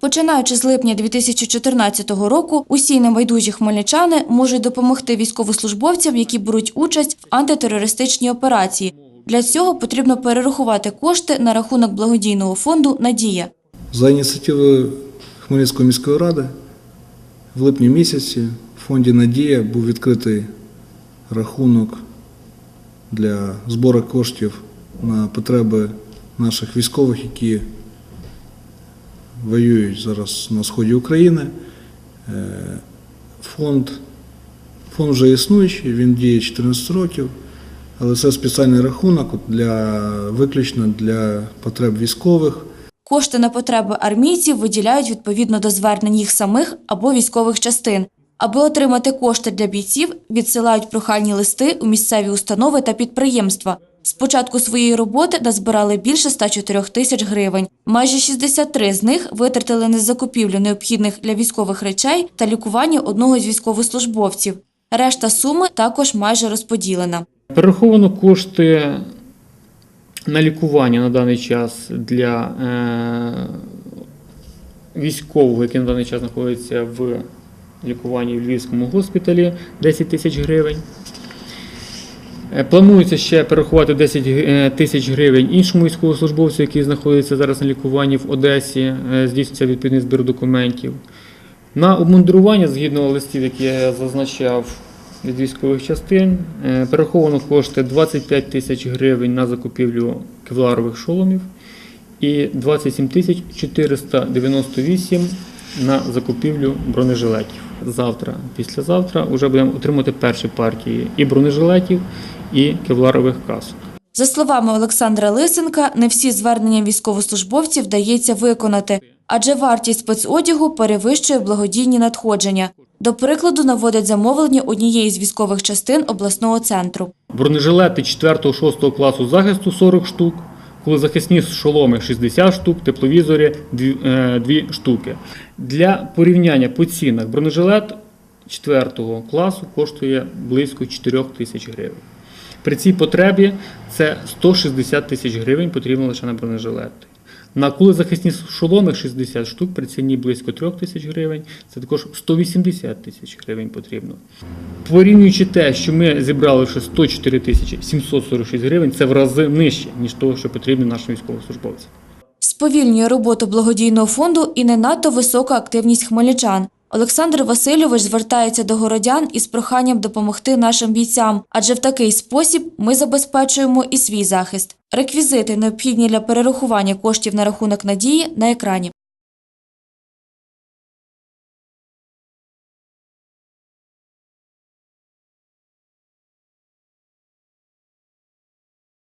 Починаючи з липня 2014 року, усі небайдужі хмельничани можуть допомогти військовослужбовцям, які беруть участь в антитерористичній операції. Для цього потрібно перерахувати кошти на рахунок благодійного фонду Надія. За ініціативою Хмельницької міської ради в липні місяці в фонді Надія був відкритий рахунок для збору коштів на потреби наших військових, які воюють зараз на сході України. Е, Фонд, фонд вже існуючий, він діє 14 років, але це спеціальний рахунок для, виключно для потреб військових. Кошти на потреби армійців виділяють відповідно до звернень їх самих або військових частин. Аби отримати кошти для бійців, відсилають прохальні листи у місцеві установи та підприємства. З початку своєї роботи назбирали більше 104 тисяч гривень. Майже 63 з них витратили на закупівлю необхідних для військових речей та лікування одного з військовослужбовців. Решта суми також майже розподілена. Перераховано кошти на лікування на даний час для е, військового, який на даний час знаходиться в лікуванні в Львівському госпіталі 10 тисяч гривень. Е, Планується ще перерахувати 10 е, тисяч гривень іншому військовослужбовцю, який знаходиться зараз на лікуванні в Одесі, е, здійснюється відповідний збір документів. На обмундирування, згідно листів, які я зазначав від військових частин, перераховано кошти 25 тисяч гривень на закупівлю кевларових шоломів і 27 тисяч 498 на закупівлю бронежилетів. Завтра, післязавтра, вже будемо отримати перші партії і бронежилетів, і кевларових касок. За словами Олександра Лисенка, не всі звернення військовослужбовців вдається виконати, адже вартість спецодягу перевищує благодійні надходження. До прикладу, наводять замовлення однієї з військових частин обласного центру. Бронежилети 4-6 класу захисту 40 штук, кулезахисні шоломи 60 штук, тепловізори 2 штуки. Для порівняння по цінах бронежилет 4 класу коштує близько 4 тисяч гривень. При цій потребі це 160 тисяч гривень потрібно лише на бронежилети. На кулезахисні шоломи 60 штук при ціні близько 3 тисяч гривень. Це також 180 тисяч гривень потрібно. Порівнюючи те, що ми зібрали ще 104 тисячі 746 гривень, це в рази нижче, ніж того, що потрібно нашим військовослужбовцям. Сповільнює роботу благодійного фонду і не надто висока активність хмельничан. Олександр Васильович звертається до городян із проханням допомогти нашим бійцям, адже в такий спосіб ми забезпечуємо і свій захист. Реквізити, необхідні для перерахування коштів на рахунок надії, на екрані.